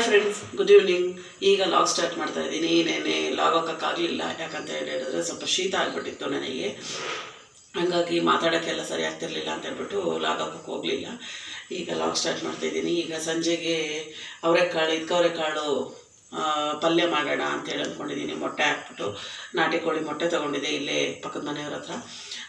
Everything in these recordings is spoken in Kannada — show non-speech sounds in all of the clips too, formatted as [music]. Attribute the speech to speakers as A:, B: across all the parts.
A: ಹಾಯ್ ಫ್ರೆಂಡ್ಸ್ ಗುಡ್ ಈವ್ನಿಂಗ್ ಈಗ ಲಾಗ್ ಸ್ಟಾರ್ಟ್ ಮಾಡ್ತಾ ಇದ್ದೀನಿ. ನೆನೆ ಲಾಗ್ ಹಾಕೋಕ್ಕಾಗಲಿಲ್ಲ ಯಾಕಂತ ಹೇಳಿ ಹೇಳಿದ್ರೆ ಸ್ವಲ್ಪ ಶೀತ ಆಗಿಬಿಟ್ಟಿತ್ತು ನನಗೆ. ಹಾಗಾಗಿ ಮಾತಾಡೋಕ್ಕೆಲ್ಲ ಸರಿ ಆಗ್ತಿರ್ಲಿಲ್ಲ ಅಂತ ಹೇಳ್ಬಿಟ್ಟು ಲಾಗ್ ಹಾಕೋಕ್ಕೆ ಹೋಗಲಿಲ್ಲ. ಈಗ ಲಾಗ್ ಸ್ಟಾರ್ಟ್ ಮಾಡ್ತಾ ಇದ್ದೀನಿ. ಈಗ ಸಂಜೆಗೆ ಅವರೆಕಾಳು ಇದ್ಕವರೆಕಾಳು ಪಲ್ಯ ಮಾಡೋಣ ಅಂತೇಳಿ ಅಂದ್ಕೊಂಡಿದ್ದೀನಿ. ಮೊಟ್ಟೆ ಹಾಕ್ಬಿಟ್ಟು ನಾಟಿ ಕೋಳಿ ಮೊಟ್ಟೆ ತೊಗೊಂಡಿದ್ದೆ ಇಲ್ಲೇ ಪಕ್ಕದ ಮನೆಯವ್ರ ಹತ್ರ.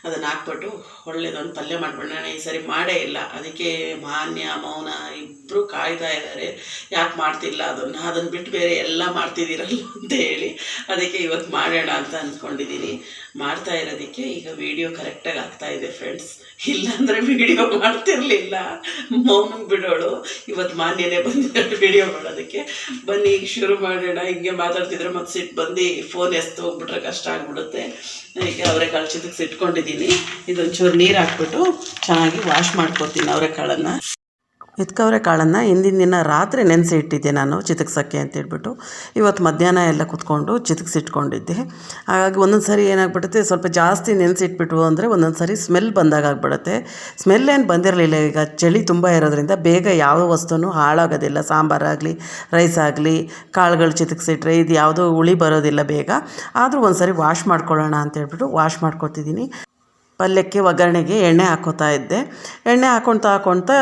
A: ಅದನ್ನು ಹಾಕ್ಬಿಟ್ಟು ಒಳ್ಳೇದೊಂದು ಪಲ್ಯ ಮಾಡಿಬಿಡೋಣ ಈ ಸರಿ ಮಾಡೇ ಇಲ್ಲ. ಅದಕ್ಕೆ ಮಾನ್ಯ, ಮೌನ ಇಬ್ಬರು ಕಾಯ್ತಾ ಇದ್ದಾರೆ ಯಾಕೆ ಮಾಡ್ತಿಲ್ಲ ಅದನ್ನು? ಅದನ್ನು ಬಿಟ್ಟು ಬೇರೆ ಎಲ್ಲ ಮಾಡ್ತಿದ್ದೀರಲ್ಲ ಅಂತ ಹೇಳಿ ಅದಕ್ಕೆ ಇವತ್ತು ಮಾಡೋಣ ಅಂತ ಅಂದ್ಕೊಂಡಿದ್ದೀನಿ ಮಾಡ್ತಾ ಇರೋದಕ್ಕೆ ಈಗ ವಿಡಿಯೋ ಕರೆಕ್ಟಾಗಿ ಆಗ್ತಾ ಇದೆ ಫ್ರೆಂಡ್ಸ್ ಇಲ್ಲಾಂದರೆ ವಿಡಿಯೋ ಮಾಡ್ತಿರ್ಲಿಲ್ಲ. ಮೌನ ಬಿಡೋಳು. ಇವತ್ತು ಮಾನ್ಯನೇ ಬಂದಿದ್ದಾರೆ ವಿಡಿಯೋ ಮಾಡೋದಕ್ಕೆ. ಬನ್ನಿ ಈಗ ಶುರು ಮಾಡೋಣ. ಹಿಂಗೆ ಮಾತಾಡ್ತಿದ್ರೆ ಮತ್ತೆ ಸಿಟ್ಟು ಬಂದು ಫೋನ್ ಎಸ್ತು ಹೋಗ್ಬಿಟ್ರೆ ಕಷ್ಟ ಆಗಿಬಿಡುತ್ತೆ. ಈಗ ಅವರೆಕಾಳು ಚಿತಕ್ಕೆ ಸಿಟ್ಕೊಂಡಿದ್ದೀನಿ ಇದೊಂಚೂರು ನೀರು ಹಾಕ್ಬಿಟ್ಟು ಚೆನ್ನಾಗಿ ವಾಶ್ ಮಾಡ್ಕೊತೀನಿ ಅವರೆಕಾಳನ್ನು ಇದ್ಕವ್ರೆ ಕಾಳನ್ನು ಹಿಂದಿನ ದಿನ ರಾತ್ರಿ ನೆನೆಸಿ ಇಟ್ಟಿದ್ದೆ ನಾನು ಚಿತಕ್ಸಕ್ಕೆ ಅಂತೇಳ್ಬಿಟ್ಟು. ಇವತ್ತು ಮಧ್ಯಾಹ್ನ ಎಲ್ಲ ಕುತ್ಕೊಂಡು ಚಿತಕ್ಸಿಟ್ಕೊಂಡಿದ್ದೆ. ಹಾಗಾಗಿ ಒಂದೊಂದು ಸರಿ ಏನಾಗ್ಬಿಡುತ್ತೆ, ಸ್ವಲ್ಪ ಜಾಸ್ತಿ ನೆನೆಸಿಟ್ಬಿಟ್ವು ಅಂದರೆ ಒಂದೊಂದು ಸರಿ ಸ್ಮೆಲ್ ಬಂದಾಗ ಆಗ್ಬಿಡುತ್ತೆ. ಸ್ಮೆಲ್ ಏನು ಬಂದಿರಲಿಲ್ಲ, ಈಗ ಚಳಿ ತುಂಬ ಇರೋದ್ರಿಂದ ಬೇಗ ಯಾವ ವಸ್ತುನೂ ಹಾಳಾಗೋದಿಲ್ಲ. ಸಾಂಬಾರಾಗಲಿ ರೈಸ್ ಆಗಲಿ, ಕಾಳುಗಳು ಚಿತಕ್ಸಿಟ್ರೆ ಇದು ಯಾವುದೂ ಹುಳಿ ಬರೋದಿಲ್ಲ ಬೇಗ. ಆದರೂ ಒಂದು ಸರಿ ವಾಶ್ ಮಾಡ್ಕೊಳ್ಳೋಣ ಅಂತೇಳ್ಬಿಟ್ಟು ವಾಶ್ ಮಾಡ್ಕೊತಿದ್ದೀನಿ. ಪಲ್ಯಕ್ಕೆ ಒಗ್ಗರಣೆಗೆ ಎಣ್ಣೆ ಹಾಕ್ಕೋತಾ ಇದ್ದೆ. ಎಣ್ಣೆ ಹಾಕ್ಕೊಳ್ತಾ ಹಾಕ್ಕೊಳ್ತಾ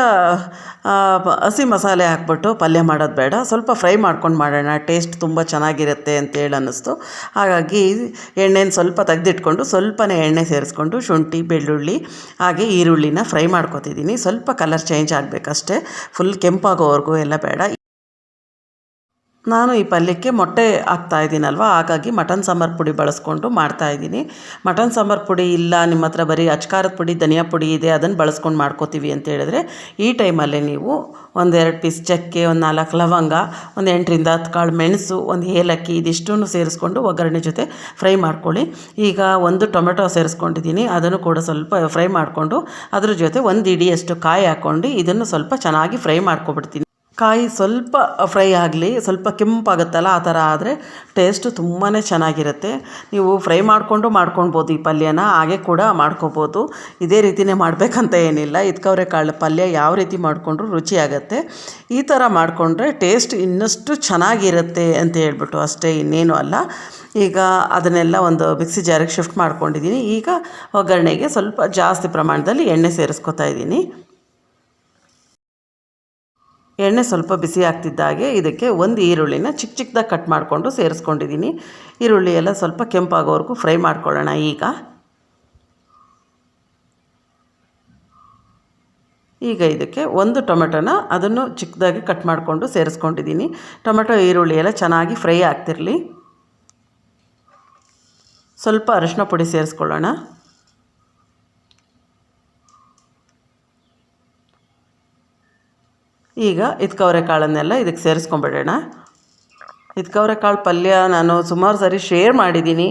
A: ಹಸಿ ಮಸಾಲೆ ಹಾಕ್ಬಿಟ್ಟು ಪಲ್ಯ ಮಾಡೋದು ಬೇಡ. ಸ್ವಲ್ಪ ಫ್ರೈ ಮಾಡ್ಕೊಂಡು ಮಾಡೋಣ, ಟೇಸ್ಟ್ ತುಂಬ ಚೆನ್ನಾಗಿರುತ್ತೆ ಅಂತೇಳಿ ಅನ್ನಿಸ್ತು. ಹಾಗಾಗಿ ಎಣ್ಣೆನ ಸ್ವಲ್ಪ ತೆಗೆದಿಟ್ಕೊಂಡು ಸ್ವಲ್ಪನೇ ಎಣ್ಣೆ ಸೇರಿಸ್ಕೊಂಡು ಶುಂಠಿ, ಬೆಳ್ಳುಳ್ಳಿ, ಹಾಗೆ ಈರುಳ್ಳಿನ ಫ್ರೈ ಮಾಡ್ಕೊತಿದ್ದೀನಿ. ಸ್ವಲ್ಪ ಕಲರ್ ಚೇಂಜ್ ಆಗಬೇಕಷ್ಟೇ. ಫುಲ್ ಕೆಂಪಾಗೋವರೆಗೂ ಎಲ್ಲ ಬೇಡ. ನಾನು ಈ ಪಲ್ಯಕ್ಕೆ ಮೊಟ್ಟೆ ಹಾಕ್ತಾ ಇದ್ದೀನಲ್ವ? ಹಾಗಾಗಿ ಮಟನ್ ಸಾಂಬಾರು ಪುಡಿ ಬಳಸ್ಕೊಂಡು ಮಾಡ್ತಾ ಇದ್ದೀನಿ. ಮಟನ್ ಸಾಂಬಾರು ಪುಡಿ ಇಲ್ಲ, ನಿಮ್ಮ ಹತ್ರ ಬರೀ ಅಚ್ಕಾರದ ಪುಡಿ, ಧನಿಯಾ ಪುಡಿ ಇದೆ, ಅದನ್ನು ಬಳಸ್ಕೊಂಡು ಮಾಡ್ಕೋತೀವಿ ಅಂತ ಹೇಳಿದ್ರೆ, ಈ ಟೈಮಲ್ಲೇ ನೀವು ಒಂದೆರಡು ಪೀಸ್ ಚಕ್ಕೆ, ಒಂದು ನಾಲ್ಕು ಲವಂಗ, ಒಂದು ಎಂಟರಿಂದ ಹತ್ತು ಕಾಳು ಮೆಣಸು, ಒಂದು ಏಲಕ್ಕಿ ಇದಿಷ್ಟನ್ನು ಸೇರಿಸ್ಕೊಂಡು ಒಗ್ಗರಣೆ ಜೊತೆ ಫ್ರೈ ಮಾಡ್ಕೊಳ್ಳಿ. ಈಗ ಒಂದು ಟೊಮೆಟೊ ಸೇರಿಸ್ಕೊಂಡಿದ್ದೀನಿ, ಅದನ್ನು ಕೂಡ ಸ್ವಲ್ಪ ಫ್ರೈ ಮಾಡಿಕೊಂಡು ಅದ್ರ ಜೊತೆ ಒಂದು ಇಡಿಯಷ್ಟು ಕಾಯಿ ಹಾಕ್ಕೊಂಡು ಇದನ್ನು ಸ್ವಲ್ಪ ಚೆನ್ನಾಗಿ ಫ್ರೈ ಮಾಡ್ಕೊಬಿಡ್ತೀನಿ. ಕಾಯಿ ಸ್ವಲ್ಪ ಫ್ರೈ ಆಗಲಿ, ಸ್ವಲ್ಪ ಕೆಂಪಾಗುತ್ತಲ್ಲ, ಆ ಥರ ಆದರೆ ಟೇಸ್ಟ್ ತುಂಬಾ ಚೆನ್ನಾಗಿರುತ್ತೆ. ನೀವು ಫ್ರೈ ಮಾಡಿಕೊಂಡು ಮಾಡ್ಕೊಳ್ಬೋದು ಈ ಪಲ್ಯನ, ಹಾಗೆ ಕೂಡ ಮಾಡ್ಕೋಬೋದು ಇದೇ ರೀತಿಯೇ ಮಾಡಬೇಕಂತ ಏನಿಲ್ಲ. ಇದ್ಕವ್ರೆ ಕಾಳು ಪಲ್ಯ ಯಾವ ರೀತಿ ಮಾಡಿಕೊಂಡ್ರು ರುಚಿಯಾಗತ್ತೆ. ಈ ಥರ ಮಾಡಿಕೊಂಡ್ರೆ ಟೇಸ್ಟ್ ಇನ್ನಷ್ಟು ಚೆನ್ನಾಗಿರುತ್ತೆ ಅಂತ ಹೇಳ್ಬಿಟ್ಟು ಅಷ್ಟೇ, ಇನ್ನೇನು ಅಲ್ಲ. ಈಗ ಅದನ್ನೆಲ್ಲ ಒಂದು ಮಿಕ್ಸಿ ಜಾರಿಗೆ ಶಿಫ್ಟ್ ಮಾಡ್ಕೊಂಡಿದ್ದೀನಿ. ಈಗ ಒಗ್ಗರಣೆಗೆ ಸ್ವಲ್ಪ ಜಾಸ್ತಿ ಪ್ರಮಾಣದಲ್ಲಿ ಎಣ್ಣೆ ಸೇರಿಸ್ಕೊತಾ ಇದ್ದೀನಿ. ಎಣ್ಣೆ ಸ್ವಲ್ಪ ಬಿಸಿ ಆಗ್ತಿದ್ದಾಗೆ ಇದಕ್ಕೆ ಒಂದು ಈರುಳ್ಳಿನ ಚಿಕ್ಕ ಚಿಕ್ಕದಾಗಿ ಕಟ್ ಮಾಡಿಕೊಂಡು ಸೇರಿಸ್ಕೊಂಡಿದ್ದೀನಿ ಈರುಳ್ಳಿ ಎಲ್ಲ ಸ್ವಲ್ಪ ಕೆಂಪಾಗೋವರೆಗೂ ಫ್ರೈ ಮಾಡ್ಕೊಳ್ಳೋಣ ಈಗ. ಈಗ ಇದಕ್ಕೆ ಒಂದು ಟೊಮೆಟೊನ ಅದನ್ನು ಚಿಕ್ಕದಾಗಿ ಕಟ್ ಮಾಡಿಕೊಂಡು ಸೇರಿಸ್ಕೊಂಡಿದ್ದೀನಿ ಟೊಮೆಟೊ, ಈರುಳ್ಳಿ ಎಲ್ಲ ಚೆನ್ನಾಗಿ ಫ್ರೈ ಆಗ್ತಿರಲಿ. ಸ್ವಲ್ಪ ಅರಿಶಿನ ಪುಡಿ ಸೇರಿಸ್ಕೊಳ್ಳೋಣ. ಈಗ ಇದ್ಕವ್ರೆ ಕಾಳನ್ನೆಲ್ಲ ಇದಕ್ಕೆ ಸೇರಿಸ್ಕೊಂಬಿಡೋಣ. ಇದ್ಕವ್ರೆ ಕಾಳು ಪಲ್ಯ ನಾನು ಸುಮಾರು ಸರಿ ಶೇರ್ ಮಾಡಿದ್ದೀನಿ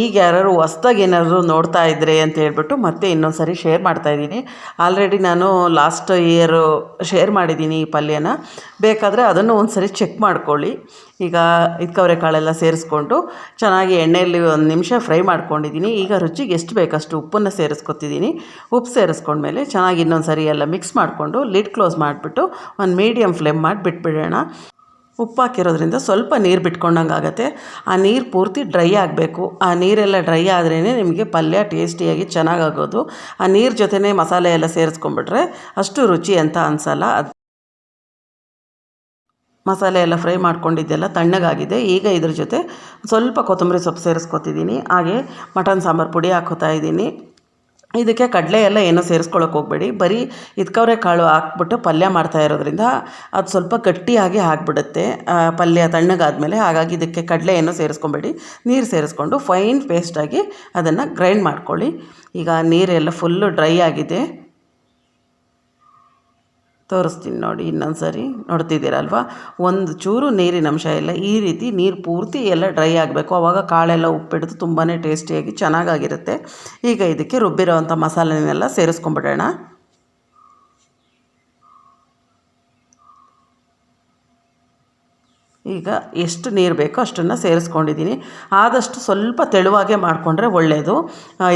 A: ಈಗ ಯಾರು ಹೊಸ್ದಾಗಿ ಏನಾದರೂ ನೋಡ್ತಾ ಇದ್ರೆ ಅಂತ ಹೇಳ್ಬಿಟ್ಟು ಮತ್ತೆ ಇನ್ನೊಂದು ಸರಿ ಶೇರ್ ಮಾಡ್ತಾಯಿದ್ದೀನಿ ಆಲ್ರೆಡಿ ನಾನು ಲಾಸ್ಟ್ ಇಯರು ಶೇರ್ ಮಾಡಿದ್ದೀನಿ ಈ ಪಲ್ಯನ. ಬೇಕಾದರೆ ಅದನ್ನು ಒಂದು ಸರಿ ಚೆಕ್ ಮಾಡ್ಕೊಳ್ಳಿ. ಈಗ ಇದ್ಕವ್ರೆ ಕಾಳೆಲ್ಲ ಸೇರಿಸ್ಕೊಂಡು ಚೆನ್ನಾಗಿ ಎಣ್ಣೆಯಲ್ಲಿ ಒಂದು ನಿಮಿಷ ಫ್ರೈ ಮಾಡ್ಕೊಂಡಿದ್ದೀನಿ. ಈಗ ರುಚಿಗೆ ಎಷ್ಟು ಬೇಕಷ್ಟು ಉಪ್ಪನ್ನು ಸೇರಿಸ್ಕೊತಿದ್ದೀನಿ. ಉಪ್ಪು ಸೇರಿಸ್ಕೊಂಡ್ಮೇಲೆ ಚೆನ್ನಾಗಿ ಇನ್ನೊಂದು ಸರಿ ಎಲ್ಲ ಮಿಕ್ಸ್ ಮಾಡಿಕೊಂಡು ಲಿಡ್ ಕ್ಲೋಸ್ ಮಾಡಿಬಿಟ್ಟು ಒಂದು ಮೀಡಿಯಮ್ ಫ್ಲೇಮ್ ಮಾಡಿ ಬಿಟ್ಬಿಡೋಣ ಉಪ್ಪು ಹಾಕಿರೋದ್ರಿಂದ ಸ್ವಲ್ಪ ನೀರು ಬಿಟ್ಕೊಂಡಂಗೆ ಆಗುತ್ತೆ. ಆ ನೀರು ಪೂರ್ತಿ ಡ್ರೈ ಆಗಬೇಕು. ಆ ನೀರೆಲ್ಲ ಡ್ರೈ ಆದ್ರೇ ನಿಮಗೆ ಪಲ್ಯ ಟೇಸ್ಟಿಯಾಗಿ ಚೆನ್ನಾಗಾಗೋದು. ಆ ನೀರು ಜೊತೆನೇ ಮಸಾಲೆ ಎಲ್ಲ ಸೇರಿಸ್ಕೊಂಡ್ಬಿಟ್ರೆ ಅಷ್ಟು ರುಚಿ ಅಂತ ಅನಿಸಲ್ಲ. ಮಸಾಲೆ ಎಲ್ಲ ಫ್ರೈ ಮಾಡ್ಕೊಂಡಿದ್ದೆಲ್ಲ ತಣ್ಣಗಾಗಿದೆ. ಈಗ ಇದ್ರ ಜೊತೆ ಸ್ವಲ್ಪ ಕೊತ್ತಂಬರಿ ಸೊಪ್ಪು ಸೇರಿಸ್ಕೊತಿದ್ದೀನಿ. ಹಾಗೆ ಮಟನ್ ಸಾಂಬಾರು ಪುಡಿ ಹಾಕೋತಾ ಇದ್ದೀನಿ. ಇದಕ್ಕೆ ಕಡಲೆ ಎಲ್ಲ ಏನೋ ಸೇರಿಸ್ಕೊಳ್ಳೋಕೆ ಹೋಗಬೇಡಿ. ಬರೀ ಇದ್ಕವ್ರೆ ಕಾಳು ಹಾಕ್ಬಿಟ್ಟು ಪಲ್ಯ ಮಾಡ್ತಾ ಇರೋದ್ರಿಂದ ಅದು ಸ್ವಲ್ಪ ಗಟ್ಟಿಯಾಗಿ ಆಗ್ಬಿಡುತ್ತೆ. ಪಲ್ಯ ತಣ್ಣಗಾದಮೇಲೆ ಹಾಗಾಗಿ ಇದಕ್ಕೆ ಕಡಲೆ ಏನೋ ಸೇರಿಸ್ಕೊಬೇಡಿ. ನೀರು ಸೇರಿಸ್ಕೊಂಡು ಫೈನ್ ಪೇಸ್ಟಾಗಿ ಅದನ್ನು ಗ್ರೈಂಡ್ ಮಾಡ್ಕೊಳ್ಳಿ. ಈಗ ನೀರೆಲ್ಲ ಫುಲ್ಲು ಡ್ರೈ ಆಗಿದೆ. ತೋರಿಸ್ತೀನಿ ನೋಡಿ ಇನ್ನೊಂದು ಸರಿ ನೋಡ್ತಿದ್ದೀರಲ್ವ? ಒಂದು ಚೂರು ನೀರಿನ ಅಂಶ ಇಲ್ಲ ಈ ರೀತಿ ನೀರು ಪೂರ್ತಿ ಎಲ್ಲ ಡ್ರೈ ಆಗಬೇಕು. ಆವಾಗ ಕಾಳೆಲ್ಲ ಉಪ್ಪಿಡ್ದು ತುಂಬಾ ಟೇಸ್ಟಿಯಾಗಿ ಚೆನ್ನಾಗಾಗಿರುತ್ತೆ. ಈಗ ಇದಕ್ಕೆ ರುಬ್ಬಿರೋವಂಥ ಮಸಾಲೆನೆಲ್ಲ ಸೇರಿಸ್ಕೊಂಬಿಡೋಣ. ಈಗ ಎಷ್ಟು ನೀರು ಬೇಕೋ ಅಷ್ಟನ್ನು ಸೇರಿಸ್ಕೊಂಡಿದ್ದೀನಿ. ಆದಷ್ಟು ಸ್ವಲ್ಪ ತೆಳುವಾಗೆ ಮಾಡಿಕೊಂಡ್ರೆ ಒಳ್ಳೆಯದು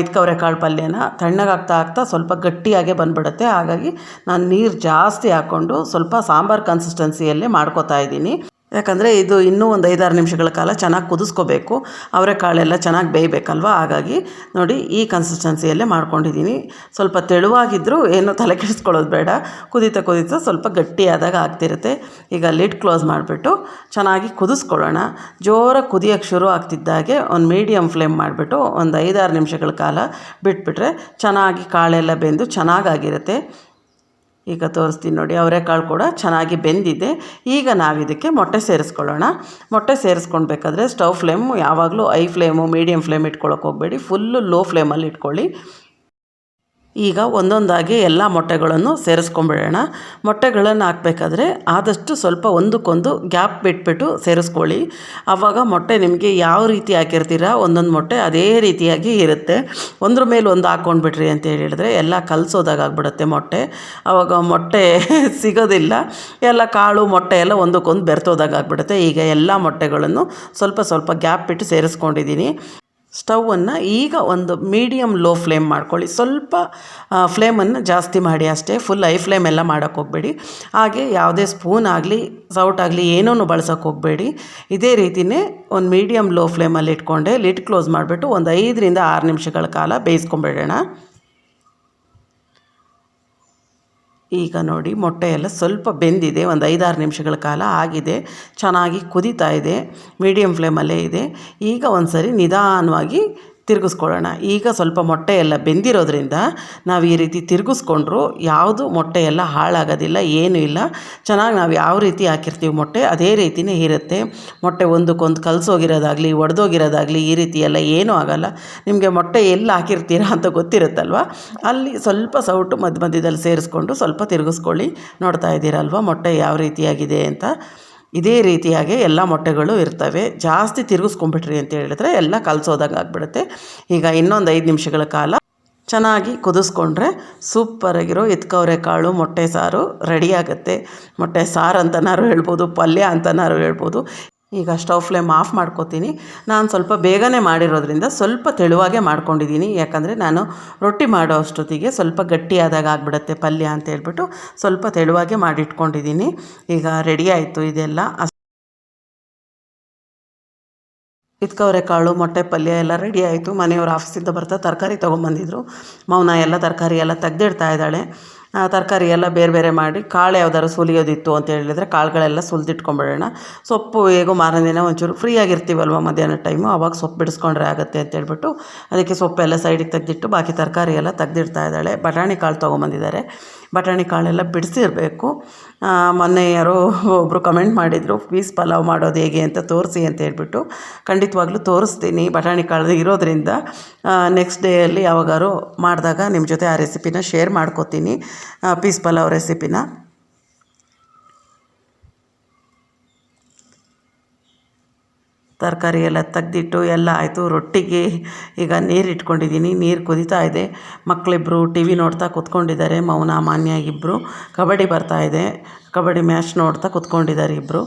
A: ಇದ್ಕವ್ರೆ ಕಾಳು ಪಲ್ಯನ. ತಣ್ಣಗಾಗ್ತಾ ಆಗ್ತಾ ಸ್ವಲ್ಪ ಗಟ್ಟಿಯಾಗೆ ಬಂದ್ಬಿಡುತ್ತೆ. ಹಾಗಾಗಿ ನಾನು ನೀರು ಜಾಸ್ತಿ ಹಾಕ್ಕೊಂಡು ಸ್ವಲ್ಪ ಸಾಂಬಾರು ಕನ್ಸಿಸ್ಟೆನ್ಸಿಯಲ್ಲೇ ಮಾಡ್ಕೊತಾ ಇದ್ದೀನಿ. ಯಾಕಂದರೆ ಇದು ಇನ್ನೂ ಒಂದು ಐದಾರು ನಿಮಿಷಗಳ ಕಾಲ ಚೆನ್ನಾಗಿ ಕುದಿಸ್ಕೋಬೇಕು. ಅವರೆಕಾಳೆಲ್ಲ ಚೆನ್ನಾಗಿ ಬೇಯಬೇಕಲ್ವ? ಹಾಗಾಗಿ ನೋಡಿ, ಈ ಕನ್ಸಿಸ್ಟೆನ್ಸಿಯಲ್ಲೇ ಮಾಡ್ಕೊಂಡಿದ್ದೀನಿ. ಸ್ವಲ್ಪ ತೆಳುವಾಗಿದ್ದರೂ ಏನು ತಲೆ ಕೆಡಿಸ್ಕೊಳ್ಳೋದು ಬೇಡ. ಕುದೀತ ಕುದೀತ ಸ್ವಲ್ಪ ಗಟ್ಟಿಯಾದಾಗ ಆಗ್ತಿರುತ್ತೆ. ಈಗ ಲಿಡ್ ಕ್ಲೋಸ್ ಮಾಡಿಬಿಟ್ಟು ಚೆನ್ನಾಗಿ ಕುದಿಸ್ಕೊಳ್ಳೋಣ. ಜೋರಾಗಿ ಕುದಿಯೋಕ್ಕೆ ಶುರು ಆಗ್ತಿದ್ದಾಗೆ ಒಂದು ಮೀಡಿಯಮ್ ಫ್ಲೇಮ್ ಮಾಡಿಬಿಟ್ಟು ಒಂದು ಐದಾರು ನಿಮಿಷಗಳ ಕಾಲ ಬಿಟ್ಬಿಟ್ರೆ ಚೆನ್ನಾಗಿ ಕಾಳೆಲ್ಲ ಬೆಂದು ಚೆನ್ನಾಗಾಗಿರುತ್ತೆ ಈಗ ತೋರಿಸ್ತೀನಿ ನೋಡಿ ಅವರೆಕಾಳು ಕೂಡ ಚೆನ್ನಾಗಿ ಬೆಂದಿದೆ. ಈಗ ನಾವು ಇದಕ್ಕೆ ಮೊಟ್ಟೆ ಸೇರಿಸ್ಕೊಳ್ಳೋಣ. ಮೊಟ್ಟೆ ಸೇರಿಸ್ಕೊಳ್ಬೇಕಾದ್ರೆ ಸ್ಟವ್ ಫ್ಲೇಮು ಯಾವಾಗಲೂ ಐ ಫ್ಲೇಮು ಮೀಡಿಯಮ್ ಫ್ಲೇಮ್ ಇಟ್ಕೊಳ್ಳೋಕೆ ಹೋಗಬೇಡಿ. ಫುಲ್ಲು ಲೋ ಫ್ಲೇಮಲ್ಲಿ ಇಟ್ಕೊಳ್ಳಿ. ಈಗ ಒಂದೊಂದಾಗಿ ಎಲ್ಲ ಮೊಟ್ಟೆಗಳನ್ನು ಸೇರಿಸ್ಕೊಂಬಿಡೋಣ. ಮೊಟ್ಟೆಗಳನ್ನು ಹಾಕಬೇಕಾದ್ರೆ ಆದಷ್ಟು ಸ್ವಲ್ಪ ಒಂದಕ್ಕೊಂದು ಗ್ಯಾಪ್ ಬಿಟ್ಬಿಟ್ಟು ಸೇರಿಸ್ಕೊಳ್ಳಿ. ಆವಾಗ ಮೊಟ್ಟೆ ನಿಮಗೆ ಯಾವ ರೀತಿ ಹಾಕಿರ್ತೀರ ಒಂದೊಂದು ಮೊಟ್ಟೆ ಅದೇ ರೀತಿಯಾಗಿ ಇರುತ್ತೆ. ಒಂದ್ರ ಮೇಲೆ ಒಂದು ಹಾಕ್ಕೊಂಡ್ಬಿಟ್ರಿ ಅಂತ ಹೇಳಿದರೆ ಎಲ್ಲ ಕಲಸೋದಾಗ್ಬಿಡುತ್ತೆ ಮೊಟ್ಟೆ. ಆವಾಗ ಮೊಟ್ಟೆ [laughs] ಸಿಗೋದಿಲ್ಲ. ಎಲ್ಲ ಕಾಳು, ಮೊಟ್ಟೆ ಎಲ್ಲ ಒಂದಕ್ಕೊಂದು ಬೆರ್ತೋದಾಗ ಆಗ್ಬಿಡುತ್ತೆ. ಈಗ ಎಲ್ಲ ಮೊಟ್ಟೆಗಳನ್ನು ಸ್ವಲ್ಪ ಸ್ವಲ್ಪ ಗ್ಯಾಪ್ ಬಿಟ್ಟು ಸೇರಿಸ್ಕೊಂಡಿದ್ದೀನಿ ಸ್ಟವನ್ನು ಈಗ ಒಂದು ಮೀಡಿಯಮ್ ಲೋ ಫ್ಲೇಮ್ ಮಾಡ್ಕೊಳ್ಳಿ. ಸ್ವಲ್ಪ ಫ್ಲೇಮನ್ನು ಜಾಸ್ತಿ ಮಾಡಿ ಅಷ್ಟೇ. ಫುಲ್ ಐ ಫ್ಲೇಮ್ ಎಲ್ಲ ಮಾಡೋಕ್ಕೆ ಹೋಗಬೇಡಿ. ಹಾಗೆ ಯಾವುದೇ ಸ್ಪೂನ್ ಆಗಲಿ, ಸೌಟ್ ಆಗಲಿ ಏನೂ ಬಳಸೋಕೆ ಹೋಗಬೇಡಿ. ಇದೇ ರೀತಿಯೇ ಒಂದು ಮೀಡಿಯಮ್ ಲೋ ಫ್ಲೇಮಲ್ಲಿ ಇಟ್ಕೊಂಡೆ, ಲಿಡ್ ಕ್ಲೋಸ್ ಮಾಡಿಬಿಟ್ಟು ಒಂದು ಐದರಿಂದ ಆರು ನಿಮಿಷಗಳ ಕಾಲ ಬೇಯಿಸ್ಕೊಂಬಿಡೋಣ. ಈಗ ನೋಡಿ ಮೊಟ್ಟೆ ಎಲ್ಲ ಸ್ವಲ್ಪ ಬೆಂದಿದೆ, ಒಂದು ಐದಾರು ನಿಮಿಷಗಳ ಕಾಲ ಆಗಿದೆ, ಚೆನ್ನಾಗಿ ಕುದಿತಾ ಇದೆ ಮೀಡಿಯಮ್ ಫ್ಲೇಮಲ್ಲೇ ಇದೆ. ಈಗ ಒಂದು ಸರಿ ನಿಧಾನವಾಗಿ ತಿರುಗಿಸ್ಕೊಳ್ಳೋಣ. ಈಗ ಸ್ವಲ್ಪ ಮೊಟ್ಟೆ ಎಲ್ಲ ಬೆಂದಿರೋದ್ರಿಂದ ನಾವು ಈ ರೀತಿ ತಿರುಗಿಸ್ಕೊಂಡ್ರು ಯಾವುದು ಮೊಟ್ಟೆ ಎಲ್ಲ ಹಾಳಾಗೋದಿಲ್ಲ, ಏನೂ ಇಲ್ಲ. ಚೆನ್ನಾಗಿ ನಾವು ಯಾವ ರೀತಿ ಹಾಕಿರ್ತೀವಿ ಮೊಟ್ಟೆ, ಅದೇ ರೀತಿಯೇ ಇರುತ್ತೆ. ಮೊಟ್ಟೆ ಒಂದಕ್ಕೊಂದು ಕಲಸೋಗಿರೋದಾಗಲಿ, ಒಡೆದೋಗಿರೋದಾಗಲಿ ಈ ರೀತಿ ಎಲ್ಲ ಏನೂ ಆಗೋಲ್ಲ. ನಿಮಗೆ ಮೊಟ್ಟೆ ಎಲ್ಲಿ ಹಾಕಿರ್ತೀರಾ ಅಂತ ಗೊತ್ತಿರುತ್ತಲ್ವ? ಅಲ್ಲಿ ಸ್ವಲ್ಪ ಸೌಟು ಮಧ್ಯ ಮಧ್ಯದಲ್ಲಿ ಸೇರಿಸ್ಕೊಂಡು ಸ್ವಲ್ಪ ತಿರುಗಿಸ್ಕೊಳ್ಳಿ. ನೋಡ್ತಾ ಇದ್ದೀರಲ್ವ ಮೊಟ್ಟೆ ಯಾವ ರೀತಿಯಾಗಿದೆ ಅಂತ? ಇದೇ ರೀತಿಯಾಗಿ ಎಲ್ಲ ಮೊಟ್ಟೆಗಳು ಇರ್ತವೆ. ಜಾಸ್ತಿ ತಿರುಗಿಸ್ಕೊಂಬಿಟ್ರಿ ಅಂತ ಹೇಳಿದ್ರೆ ಎಲ್ಲ ಕಲಸೋದಾಗ ಆಗಿಬಿಡುತ್ತೆ. ಈಗ ಇನ್ನೊಂದು ಐದು ನಿಮಿಷಗಳ ಕಾಲ ಚೆನ್ನಾಗಿ ಕುದಿಸ್ಕೊಂಡ್ರೆ ಸೂಪರಾಗಿರೋ ಕಾಳು, ಮೊಟ್ಟೆ ಸಾರು ರೆಡಿ ಆಗುತ್ತೆ. ಮೊಟ್ಟೆ ಸಾರು ಅಂತನಾರು ಹೇಳ್ಬೋದು, ಪಲ್ಯ ಅಂತನಾರು ಹೇಳ್ಬೋದು. ಈಗ ಸ್ಟವ್ ಫ್ಲೇಮ್ ಆಫ್ ಮಾಡ್ಕೋತೀನಿ. ನಾನು ಸ್ವಲ್ಪ ಬೇಗನೆ ಮಾಡಿರೋದ್ರಿಂದ ಸ್ವಲ್ಪ ತೆಳುವಾಗೆ ಮಾಡ್ಕೊಂಡಿದ್ದೀನಿ ಯಾಕಂದರೆ ನಾನು ರೊಟ್ಟಿ ಮಾಡೋ ಅಷ್ಟೊತ್ತಿಗೆ ಸ್ವಲ್ಪ ಗಟ್ಟಿಯಾದಾಗ ಆಗಿಬಿಡುತ್ತೆ ಪಲ್ಯ ಅಂತ ಹೇಳ್ಬಿಟ್ಟು ಸ್ವಲ್ಪ ತೆಳುವಾಗೆ ಮಾಡಿಟ್ಕೊಂಡಿದ್ದೀನಿ ಈಗ ರೆಡಿ ಆಯಿತು ಇದೆಲ್ಲ. ಇದ್ಕವ್ರೆ ಕಾಳು, ಮೊಟ್ಟೆ, ಪಲ್ಯ ಎಲ್ಲ ರೆಡಿ ಆಯಿತು. ಮನೆಯವ್ರು ಆಫೀಸಿಂದ ಬರ್ತಾ ತರಕಾರಿ ತೊಗೊಂಬಂದಿದ್ರು. ಮೌನ ಎಲ್ಲ ತರಕಾರಿ ಎಲ್ಲ ತೆಗ್ದಿಡ್ತಾ ಇದ್ದಾಳೆ. ತರಕಾರಿ ಎಲ್ಲ ಬೇರೆ ಬೇರೆ ಮಾಡಿ ಕಾಳು ಯಾವ್ದಾದ್ರು ಸುಲಿಯೋದಿತ್ತು ಅಂತ ಹೇಳಿದರೆ ಕಾಳುಗಳೆಲ್ಲ ಸುಲಿದಿಟ್ಕೊಂಬಿಡೋಣ. ಸೊಪ್ಪು ಹೇಗೋ ಮಾರನೇ ದಿನ ಒಂಚೂರು ಫ್ರೀ ಆಗಿರ್ತೀವಲ್ವ ಮಧ್ಯಾಹ್ನ ಟೈಮು ಅವಾಗ ಸೊಪ್ಪು ಬಿಡಿಸ್ಕೊಂಡ್ರೆ ಆಗುತ್ತೆ ಅಂತೇಳ್ಬಿಟ್ಟು ಅದಕ್ಕೆ ಸೊಪ್ಪೆಲ್ಲ ಸೈಡಿಗೆ ತೆಗೆದಿಟ್ಟು ಬಾಕಿ ತರಕಾರಿ ಎಲ್ಲ ತೆಗೆದಿಡ್ತಾ ಇದ್ದಾಳೆ. ಬಟಾಣಿ ಕಾಳು ತೊಗೊಂಬಂದಿದ್ದಾರೆ. ಬಟಾಣಿ ಕಾಳೆಲ್ಲ ಬಿಡಿಸಿರಬೇಕು. ಮೊನ್ನೆ ಯಾರೋ ಒಬ್ಬರು ಕಮೆಂಟ್ ಮಾಡಿದರು ಪೀಸ್ ಪಲಾವ್ ಮಾಡೋದು ಹೇಗೆ ಅಂತ ತೋರಿಸಿ ಅಂತ ಹೇಳ್ಬಿಟ್ಟು. ಖಂಡಿತವಾಗ್ಲೂ ತೋರಿಸ್ತೀನಿ ಬಟಾಣಿ ಕಾಳು ಇರೋದ್ರಿಂದ. ನೆಕ್ಸ್ಟ್ ಡೇಯಲ್ಲಿ ಯಾವಾಗಾರು ಮಾಡಿದಾಗ ನಿಮ್ಮ ಜೊತೆ ಆ ರೆಸಿಪಿನ ಶೇರ್ ಮಾಡ್ಕೋತೀನಿ. ಪೀಸ್ ಪಲಾವ್ ರೆಸಿಪಿನ ತರಕಾರಿ ಎಲ್ಲ ತೆಗ್ದಿಟ್ಟು ಎಲ್ಲ ಆಯಿತು, ರೊಟ್ಟಿಗೆ ಈಗ ನೀರು ಇಟ್ಕೊಂಡಿದ್ದೀನಿ ನೀರು ಕುದಿತಾ ಇದೆ. ಮಕ್ಕಳಿಬ್ರು ಟಿ ವಿ ನೋಡ್ತಾ ಕೂತ್ಕೊಂಡಿದ್ದಾರೆ. ಮೌನ ಮಾನ್ಯ ಇಬ್ಬರು ಕಬಡ್ಡಿ ಬರ್ತಾ ಇದೆ. ಕಬಡ್ಡಿ ಮ್ಯಾಚ್ ನೋಡ್ತಾ ಕೂತ್ಕೊಂಡಿದ್ದಾರೆ ಇಬ್ಬರು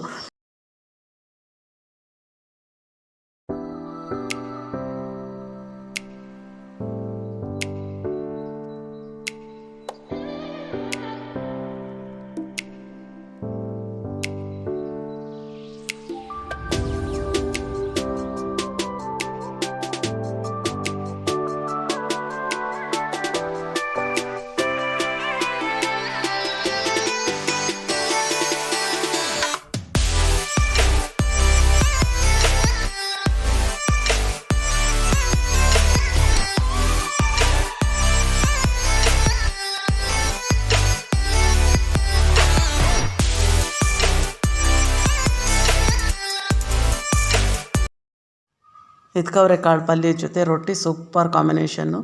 A: ಇದ್ಕವ್ರೆ ಕಾಳು ಪಲ್ಯ ಜೊತೆ ರೊಟ್ಟಿ ಸೂಪರ್ ಕಾಂಬಿನೇಷನ್ನು.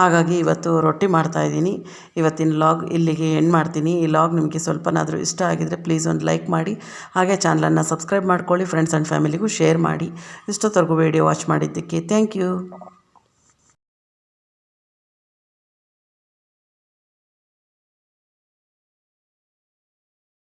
A: ಹಾಗಾಗಿ ಇವತ್ತು ರೊಟ್ಟಿ ಮಾಡ್ತಾಯಿದ್ದೀನಿ ಇವತ್ತಿನ ಲಾಗ್ ಇಲ್ಲಿಗೆ ಎಂಡ್ ಮಾಡ್ತೀನಿ. ಈ ಲಾಗ್ ನಿಮಗೆ ಸ್ವಲ್ಪನಾದರೂ ಇಷ್ಟ ಆಗಿದರೆ ಪ್ಲೀಸ್ ಒಂದು ಲೈಕ್ ಮಾಡಿ. ಹಾಗೆ ಚಾನಲನ್ನು ಸಬ್ಸ್ಕ್ರೈಬ್ ಮಾಡ್ಕೊಳ್ಳಿ, ಫ್ರೆಂಡ್ಸ್ ಆ್ಯಂಡ್ ಫ್ಯಾಮಿಲಿಗೂ ಶೇರ್ ಮಾಡಿ. ಇಷ್ಟೊತ್ತವರೆಗೂ ವೀಡಿಯೋ ವಾಚ್ ಮಾಡಿದ್ದಕ್ಕೆ ಥ್ಯಾಂಕ್ ಯು.